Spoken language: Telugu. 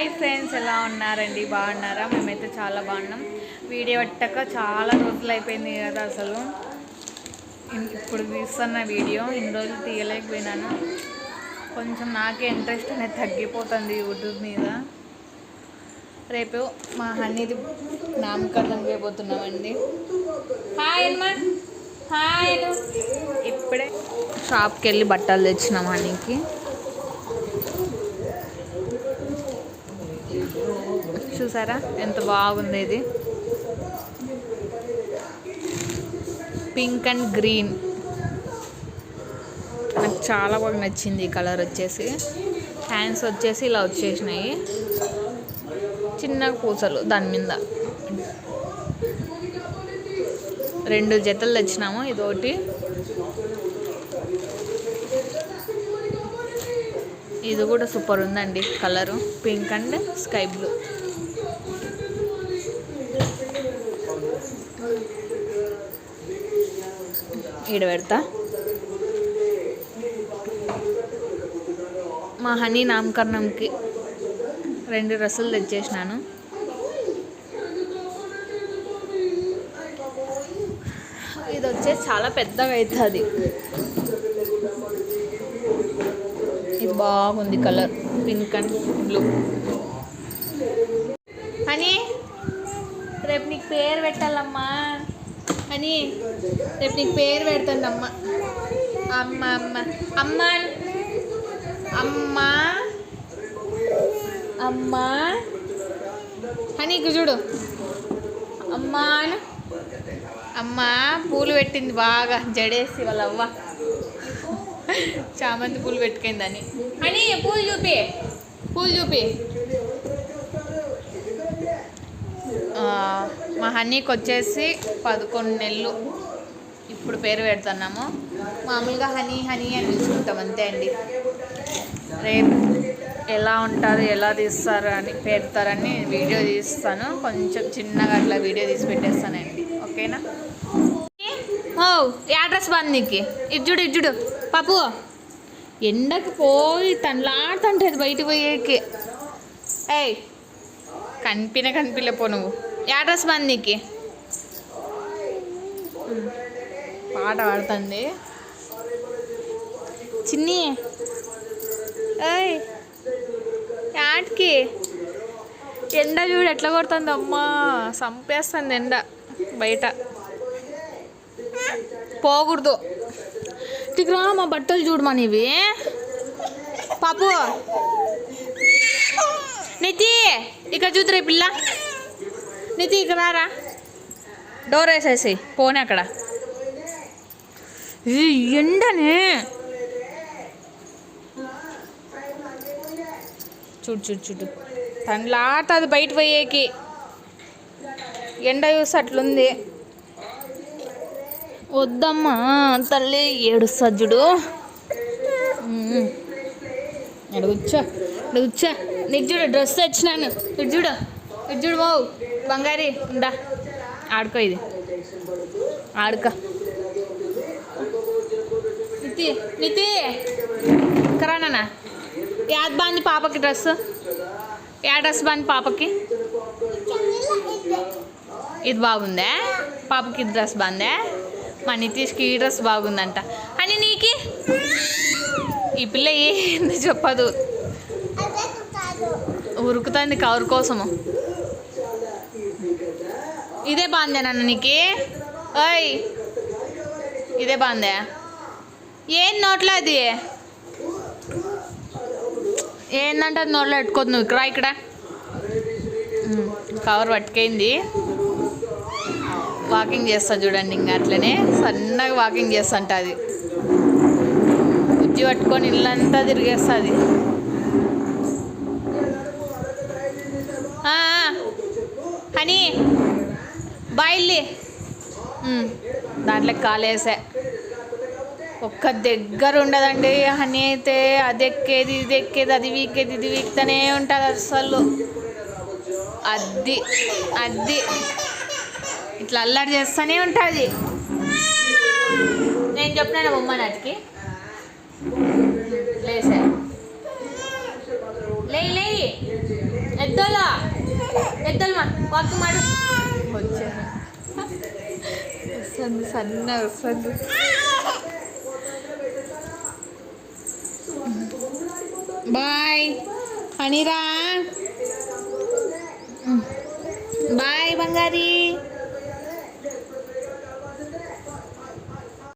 హాయ్ ఫ్రెండ్స్ ఎలా ఉన్నారండి? బాగున్నారా? మేమైతే చాలా బాగున్నాం. వీడియో పట్టక చాలా రోజులు అయిపోయింది కదా అసలు. ఇప్పుడు తీస్తున్న వీడియో ఇన్ని రోజులు తీయలేకపోయినాను. కొంచెం నాకే ఇంట్రెస్ట్ అనేది తగ్గిపోతుంది యూట్యూబ్ మీద. రేపు మా హనీది నామకరణం చేయబోతున్నామండి. హాయ్ అమ్మా. హాయ్ ఇప్పుడే షాప్కి వెళ్ళి బట్టలు తెచ్చినాం హనీకి. చూసారా? ఎంత బాగుంది ఇది. Pink and green. నాకు చాలా బాగా నచ్చింది ఈ కలర్ వచ్చేసి. హ్యాండ్స్ వచ్చేసి ఇలా వచ్చేసినాయి. చిన్న పూసలు దాని మీద. రెండు జతలు తెచ్చినాము ఇదొకటి. ఇది కూడా సూపర్ ఉందండి colour. Pink and sky blue. ఈడ పెడతా. మా హనీ నామకరణంకి రెండు డ్రెస్సులు తెచ్చేసినాను. ఇది వచ్చేసి చాలా పెద్దగా అవుతుంది ఇది బాగుంది కలర్ పింక్ అండ్ బ్లూ. అని రేపు నీకు పేరు అని రేపు నీకు పేరు పెడుతుంది అమ్మ. అమ్మ అమ్మ. అమ్మ అమ్మ. అమ్మ. అని ఇక చూడు. అమ్మా అమ్మ పూలు పెట్టింది బాగా. జడేసి వాళ్ళ అవ్వ. చామంతి పూలు పెట్టుకుందని అని. పూలు చూపి. పూలు చూపి. హనీకి వచ్చేసి పదకొండు నెలలు. ఇప్పుడు పేరు పెడుతున్నాము. మామూలుగా హనీ హనీ అని పిలుచుకుంటాం అంతే అండి. రేపు ఎలా ఉంటారు ఎలా తీస్తారు అని పెడతారని వీడియో తీస్తాను. కొంచెం చిన్నగా అట్లా వీడియో తీసి పెట్టేస్తానండి. ఓకేనా? ఓ ఈ అడ్రస్ బాగుంది నీకు. ఇజ్జుడు ఇజ్జుడు పాపు ఎండకి పోయి తనలాడుతుంటుంది బయటికి పోయేకి. ఏయ్ కనిపిన కనిపిలే పో నువ్వు. యాడ్రస్ మందికి పాట పాడుతుంది. చిన్ని. ఏయ్. యాడ్కి. ఎండ చూడు ఎట్లా కొడుతుంది అమ్మా. చంపేస్తుంది ఎండ బయట. పోకూడదు. టిగ్రా మా బట్టలు చూడమా నీవి. పాపు. నితి ఇక్కడ చూద్దరే పిల్ల. నితి ఇక్కడ రారా? డోర్ వేసేసి పోనీ అక్కడ. ఈ ఎండనే. చూడు చూడు చూడు. తనలాడుతుంది బయట పోయేకి. ఎండ చూసి అట్లుంది. వద్దమ్మా తల్లి ఏడు సజ్జుడు అడుగుచ్చా కూర్చో కూర్చో. నీకు చూడు డ్రెస్ తెచ్చినాను. ఇటు చూడు. చూడు బావు బంగారి ఉందా? ఆడుకో ఇది. ఆడుకో. నితి నితి. కరానా యాద్ బాంది పాపకి డ్రెస్? యా డ్రెస్ బాంది పాపకి? ఇది బాగుందా? పాపకి ఇది డ్రెస్ బాగుందా? మా నితీష్కి ఈ డ్రెస్ బాగుందంట. అని నీకి? ఈ పిల్ల ఏంది చెప్పదు. ఉరుకుతుంది కవర్ కోసము. ఇదే బాగుందా నీకు? ఓయ్. ఇదే బాగుందే ఏం నోట్లో అది? ఏందంటే అది నోట్లో పెట్టుకోదు నువ్వు. ఇక్కడ. ఇక్కడ కవర్ పట్టుకైంది వాకింగ్ చేస్తాను చూడండి ఇంకా అట్లనే. సన్నగా వాకింగ్ చేస్తుంట అది. ఉజ్జి పట్టుకొని ఇల్లంతా తిరిగేస్తుంది హనీ. బాయిల్లి దాంట్లో కాలేసా. ఒక్క దగ్గర ఉండదండి. హనీ అయితే అది ఎక్కేది ఇది ఎక్కేది అది వీకేది ఇది వీక్తూనే ఉంటుంది అసలు అది అద్ది. ఇట్లా అల్లరి చేస్తూనే ఉంటుంది. నేను చెప్పినాను బొమ్మ నాటికి? లేసా. లే లే ఎద్దల? ఎద్దల వాక్ మాడు. వచ్చాను. వస్తుంది సన్న వస్తుంది బాయ్. హనీరా. బాయ్ బంగారీ.